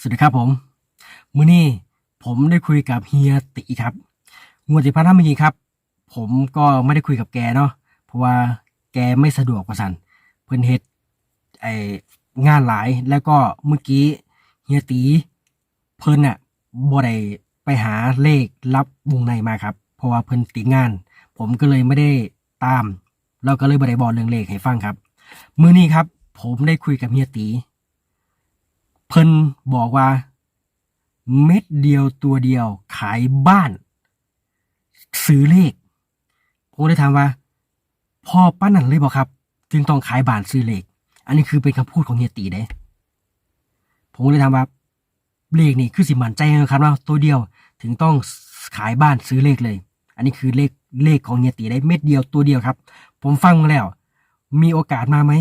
สวัสดีครับผมมื้อนี้ผมได้คุยกับเฮียติครับงวดที่ผ่านมาเมื่อกี้ครับ ผมก็ไม่ได้คุยกับแกเนาะเพราะว่าแกไม่สะดวกว่าสันเพิ่นเฮ็ดไองานหลายแล้วก็เมื่อกี้เฮียตีเพิ่นน่ะบ่ได้ไปหาเลขลับวงในมาครับ เพราะว่าเพิ่นติดงาน ผมก็เลยไม่ได้ตาม แล้วก็เลยบ่ได้บอกเรื่องเลขให้ฟังครับ มื้อนี้ครับ ผมได้คุยกับเฮียตี เพิ่นบอกว่า เม็ดเดียวตัวเดียวขายบ้าน ซื้อเลข ผมเลยถามว่า พ่อป้านั่นเลยบอกครับ จึงต้องขายบ้านซื้อเลข อันนี้คือเป็นคำพูดของเฮียตีเด้ ผมเลยถามว่า เลขนี่คือสิมันใจนะครับเนาะตัวเดียวถึงต้องขายบ้านซื้อเลขเลย อันนี้คือเลขเลขของเฮียตีได้เม็ดเดียวตัวเดียวครับ ผมฟังแล้ว มีโอกาสมาไหม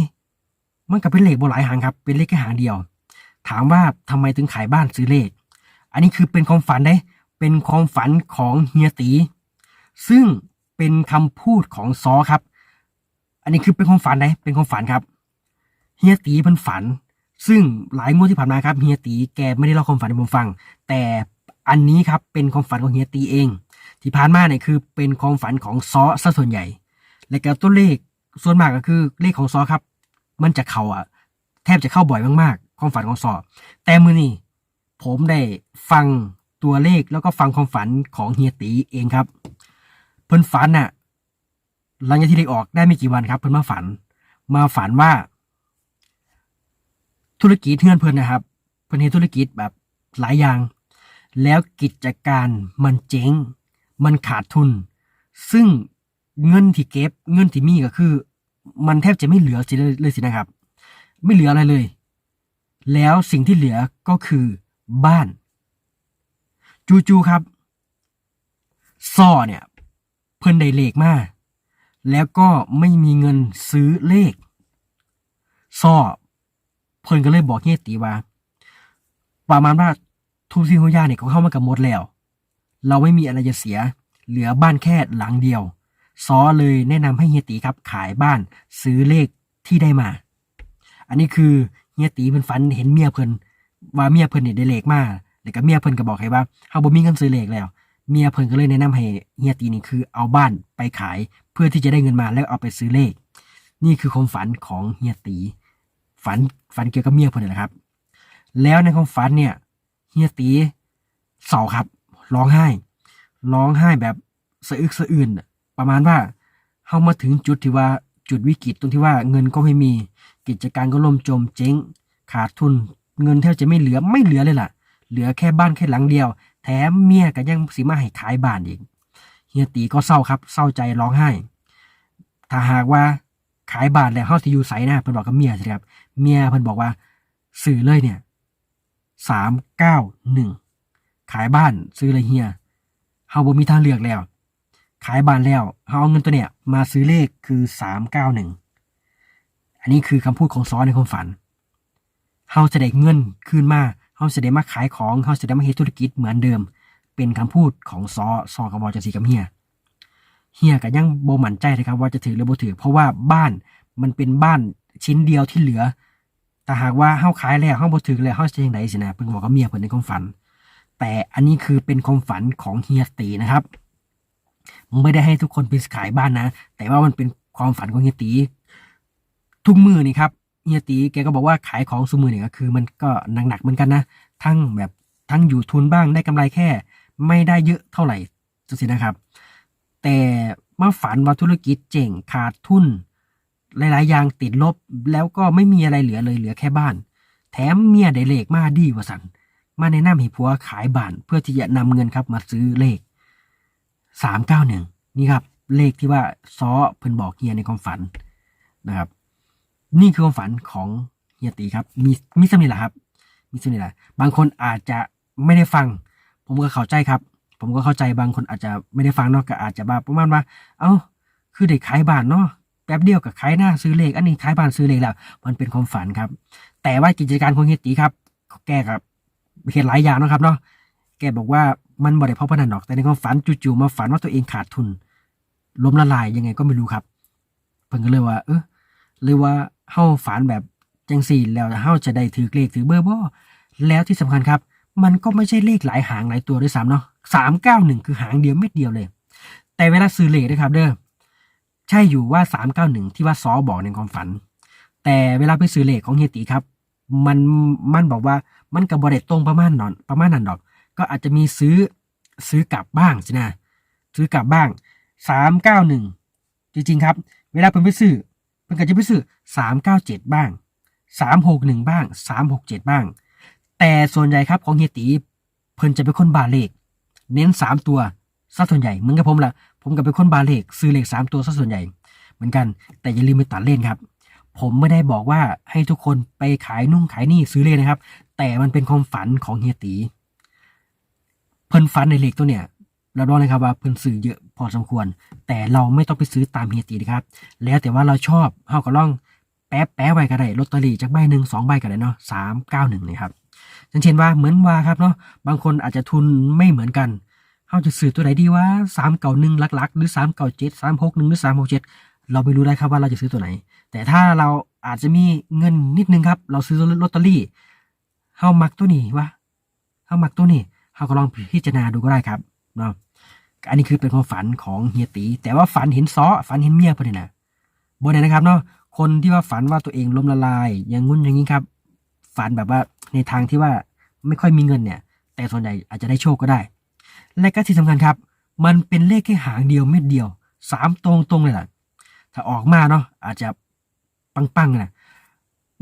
มันก็เป็นเลขบ่หลายหางครับ เป็นเลขแค่หางเดียว ถามว่าทำไมถึงขายบ้านซื้อเลข อันนี้คือเป็นความฝันได้เป็นความฝันของเฮียตี ซึ่งเป็นคำพูดของซอครับ อันนี้คือเป็นความฝันได้เป็นความฝันครับเฮียตีเพิ่นฝัน ซึ่งหลายงวดที่ผ่านมาครับเฮียตีแกไม่ได้เล่าความฝันให้ผมฟัง แต่อันนี้ครับเป็นความฝันของเฮียตีเอง ที่ผ่านมาเนี่ยคือเป็นความฝันของซอซะส่วนใหญ่ และก็ตัวเลขส่วนมากก็คือเลขของซอครับ มันจะเข้าอะ แทบจะเข้าบ่อยมากๆ ความฝันของซอแต่มือนี้ผมได้ฟังตัวเลขแล้วก็ฟังความฝันของเฮียตีเองครับ เพิ่นฝันน่ะหลังจากที่เลขออกได้ไม่กี่วันครับ เพิ่นมาฝัน มาฝันว่า ธุรกิจเพื่อนเพิ่นนะครับ เพิ่นเฮ็ดธุรกิจแบบหลายอย่าง แล้วกิจการมันเจ๊ง มันขาดทุน ซึ่งเงินที่เก็บ เงินที่มีก็คือ มันแทบจะไม่เหลือสิเลยสินะครับ ไม่เหลืออะไรเลย แล้วสิ่งที่เหลือก็คือบ้าน จูๆครับซ่อเนี่ย เพิ่นได้เลขมาแล้วก็ไม่มีเงินซื้อเลขซ่อเพิ่นก็เลยบอกเฮียตีว่า ประมาณว่าทุกสิ่งทุย่าเนี่ยเขาเข้ามากับหมดแล้ว เราไม่มีอะไรจะเสีย เหลือบ้านแค่หลังเดียวซอเลยแนะนำให้เฮียตีครับขายบ้านซื้อเลขที่ได้มา อันนี้คือ เฮียตีเพิ่นฝันเห็นเมียเพิ่นว่าเมียเพิ่นเนี่ยได้เลขมาแล้วก็เมียเพิ่นก็บอกให้ว่าเฮาบ่มีเงินซื้อเลขแล้ว เมียเพิ่นก็เลยแนะนำให้เฮียตีนี่คือเอาบ้านไปขายเพื่อที่จะได้เงินมาแล้วเอาไปซื้อเลข นี่คือความฝันของเฮียตี ฝันฝันเกี่ยวกับเมียเพิ่นนะครับ แล้วในความฝันเนี่ยเฮียตีเศร้าครับ ร้องไห้ ร้องไห้แบบสะอึกสะอื้นน่ะประมาณว่าเฮามาถึงจุดที่ว่า จุดวิกฤตตรงที่ว่าเงินก็ไม่มี กิจการก็ล่มจมเจ๊ง ขาดทุน เงินแทบจะไม่เหลือไม่เหลือเลยล่ะ เหลือแค่บ้านแค่หลังเดียว แถมเมียก็ยังสิมาให้ขายบ้านอีกเฮียตีก็เศร้าครับเศร้าใจร้องไห้ ถ้าหากว่าขายบ้านแล้วเฮาสิอยู่ไสนะเพิ่นบอกกับเมียใช่ครับ เมียเพิ่นบอกว่าซื้อเลยเนี่ยสามเก้าหนึ่งขายบ้านซื้อเลยเฮียเฮาบ่มีทางเลือกแล้ว ขายบ้านแล้วเฮาเอาเงินตัวเนี่ยมาซื้อเลขคือสามเก้าหนึ่งอันนี้คือคำพูดของซอในความฝันเฮาจะได้เงินคืนมาเฮาจะได้มาขายของเฮาจะได้มาเฮ็ดธุรกิจเหมือนเดิม เป็นคำพูดของซอซอกับบอกจังซี่กับเฮียเฮียก็ยังบ่มั่นใจนะครับว่าจะถือหรือบ่ถือ เพราะว่าบ้านมันเป็นบ้านชิ้นเดียวที่เหลือ แต่หากว่าเฮาขายแล้วเฮาบ่ถือแล้วเฮาจะจังไดสินะเพิ่นบอกกับเมียเพิ่นในความฝัน แต่อันนี้คือเป็นความฝันของเฮียตีนะครับ ไม่ได้ให้ทุกคนไปขายบ้านนะ แต่ว่ามันเป็นความฝันของเฮียตี ทุกมือนี่ครับเฮียตีแกก็บอกว่าขายของซุมือเนี่ยก็คือ มันก็หนักๆเหมือนกันนะ ทั้งแบบทั้งอยู่ทุนบ้างได้กำไรแค่ ไม่ได้เยอะเท่าไหร่จังซี่นะครับ แต่มาฝันว่าธุรกิจเจ๋งขาดทุน หลายๆ อย่างติดลบแล้วก็ไม่มีอะไรเหลือเลยเหลือแค่บ้าน แถมเมียได้เลขมาดีกว่าสัน มาแนะนำให้ผัวขายบ้าน เพื่อที่จะนำเงินครับมาซื้อเลข สามเก้าหนึ่งนี่ครับ เลขที่ว่าซ้อเพิ่นบอกเฮียในความฝันนะครับ นี่คือความฝันของเฮียตีครับมีมีสำนีแหละครับมีสำนีแหละบางคนอาจจะไม่ได้ฟัง ผมก็เข้าใจครับ ผมก็เข้าใจบางคนอาจจะไม่ได้ฟังเนาะก็อาจจะแบบประมาณว่า เอ้า คือเด็กขายบ้านเนาะแป๊บเดียวกับขายหน้าซื้อเลข อันนี้ขายบ้านซื้อเลขแล้ว มันเป็นความฝันครับ แต่ว่ากิจการของเฮียตีครับแก้กับเห็นหลายอย่างนะครับเนาะ แกบอกว่ามันบ่ได้เพราะพนันดอก แต่ในความฝันจู่ๆมาฝันว่าตัวเองขาดทุน ล้มละลายยังไงก็ไม่รู้ครับ เพิ่นก็เลยว่า เออเลยว่าเฮาฝันแบบจังสี่แล้วเฮาจะได้ถือเลขถือเบอร์บ่แล้วที่สำคัญครับ มันก็ไม่ใช่เลขหลายหางหลายตัวด้วยซ้ำเนาะสามเก้าหนึ่งคือหางเดียวเม็ดเดียวเลย แต่เวลาซื้อเลขนะครับ เด้อใช่อยู่ว่าสามเก้าหนึ่งที่ว่าซอบอกในความฝัน แต่เวลาไปซื้อเลขของเฮียตีครับ มันมันบอกว่ามันกับบริเตรงประมาณนอนประมาณนั้นดอก ก็อาจจะมีซื้อซื้อกลับบ้างสินะซื้อกลับบ้างสามเก้าหนึ่งจริงๆครับ เวลาเพิ่นไปซื้อเพิ่นก็จะไปซื้อสามเก้าเจ็ดบ้างสามหกหนึ่งบ้างสามหกเจ็ดบ้าง แต่ส่วนใหญ่ครับของเฮียตีเพิ่นจะเป็นคนบาเลข เน้นสามตัวซะส่วนใหญ่เหมือนกับผมละผมกับเป็นคนบาเลขซื้อเลขสามตัวซะส่วนใหญ่ เหมือนกัน แต่อย่าลืมไปตัดเล่นครับ ผมไม่ได้บอกว่าให้ทุกคนไปขายนุ่งขายนี่ซื้อเลขนะครับ แต่มันเป็นความฝันของเฮียตี พิ่นฝันในเลขตัวเนี่ยเราบอกเลยครับว่าเพิ่นซื้อเยอะพอสมควร แต่เราไม่ต้องไปซื้อตามเฮียตีนะครับ แล้วแต่ว่าเราชอบเฮาก็ลองแป๊ะแป๊ะไว้ก็ได้ลอตเตอรี่จากใบหนึ่งสองใบก็ได้เนาะสามเก้าหนึ่งเลยครับอย่างเช่นว่าเหมือนว่าครับเนาะบางคนอาจจะทุนไม่เหมือนกันเฮาจะซื้อตัวไหนดีว่าสามเก้าหนึ่งหลักๆ หรือสามเก้าเจ็ดสามหกหนึ่งหรือสามหกเจ็ดเราไม่รู้ได้ครับว่าเราจะซื้อตัวไหน แต่ถ้าเราอาจจะมีเงินนิดนึงครับ เราซื้อลอตเตอรี่เฮามักตัวนี้วะเฮามักตัวนี้ เฮาก็ลองพิจารณาดูก็ได้ครับเนาะอันนี้คือเป็นความฝันของเฮียตี แต่ว่าฝันเห็นซ้อฝันเห็นเมียเพิ่นนี่นะบนไหนนะครับเนาะคนที่ว่าฝันว่าตัวเองล้มละลาย อย่างงุ่นอย่างนี้ครับ ฝันแบบว่าในทางที่ว่าไม่ค่อยมีเงินเนี่ย แต่ส่วนใหญ่อาจจะได้โชคก็ได้ และก็ที่สำคัญครับ มันเป็นเลขแค่หางเดียวเม็ดเดียวสามตรงตรงเลยล่ะ ถ้าออกมาเนาะอาจจะปังๆนะ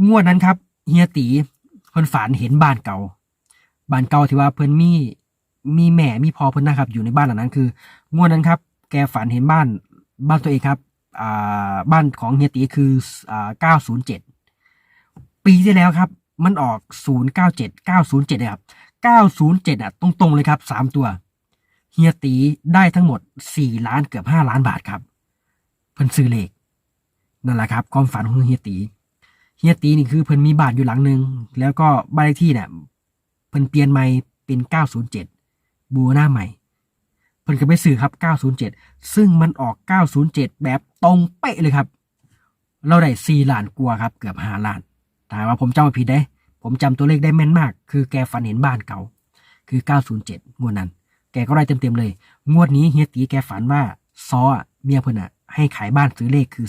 งวดนั้นครับเฮียตีเพิ่นฝันเห็นบ้านเก่า บ้านเก่าที่ว่าเพิ่นมีมีแม่มีพ่อเพิ่นนะครับ อยู่ในบ้านหลังนั้นคืองวดนั้นครับ แกฝันเห็นบ้านบ้านตัวเองครับอ่าบ้านของเฮียตีคืออ่า907 ปีที่แล้วครับ มันออก 097 907นี่ยครับ907อะตรงๆเลยครับ 3 ตัวเฮียตีได้ทั้งหมด 4 ล้านเกือบ 5 ล้านบาทครับ เพิ่นซื้อเลขนั่นแหละครับความฝันของเฮียตีเฮียตีนี่คือเพิ่นมีบ้านอยู่หลังหนึ่งแล้วก็บ้านเลขที่เนี่ย เพิ่นเปลี่ยนใหม่เป็น 907 บูหน้าใหม่ เพิ่นก็ไปซื้อครับ 907 ซึ่งมันออก 907 แบบตรงเป๊ะเลยครับ เราได้4ล้านกว่าครับ เกือบ5ล้านแต่ว่าผมจำผิดได้ ผมจำตัวเลขได้แม่นมาก คือแกฝันเห็นบ้านเก่า คือ 907 งวดนั้น แกก็ได้เต็มๆเลย งวดนี้เฮียตีแกฝันว่าซออเมียเพิ่นอะให้ขายบ้านซื้อเลขคือ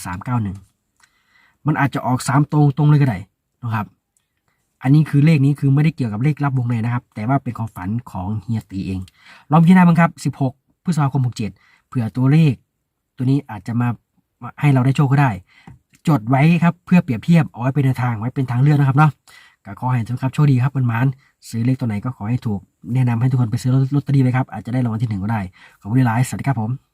391 มันอาจจะออก 3 ตรงตรงเลยก็ได้นะครับ อันนี้คือเลขนี้คือไม่ได้เกี่ยวกับเลขลับวงในนะครับ แต่ว่าเป็นความฝันของเฮียตีเอง ลองพิจารณาบ้างครับ 16พฤษภาคม 67 เผื่อตัวเลข ตัวนี้อาจจะมาให้เราได้โชคก็ได้ จดไว้ครับเพื่อเปรียบเทียบเอาไว้เป็นแนวทางไว้เป็นทางเลือกนะครับเนาะก็ขอให้ทุกครับโชคดีครับมันมานซื้อเลขตัวไหนก็ขอให้ถูก แนะนำให้ทุกคนไปซื้อลอตเตอรี่ไว้ครับอาจจะได้รางวัลที่หนึ่งก็ได้ขอบคุณหลายสวัสดีครับผม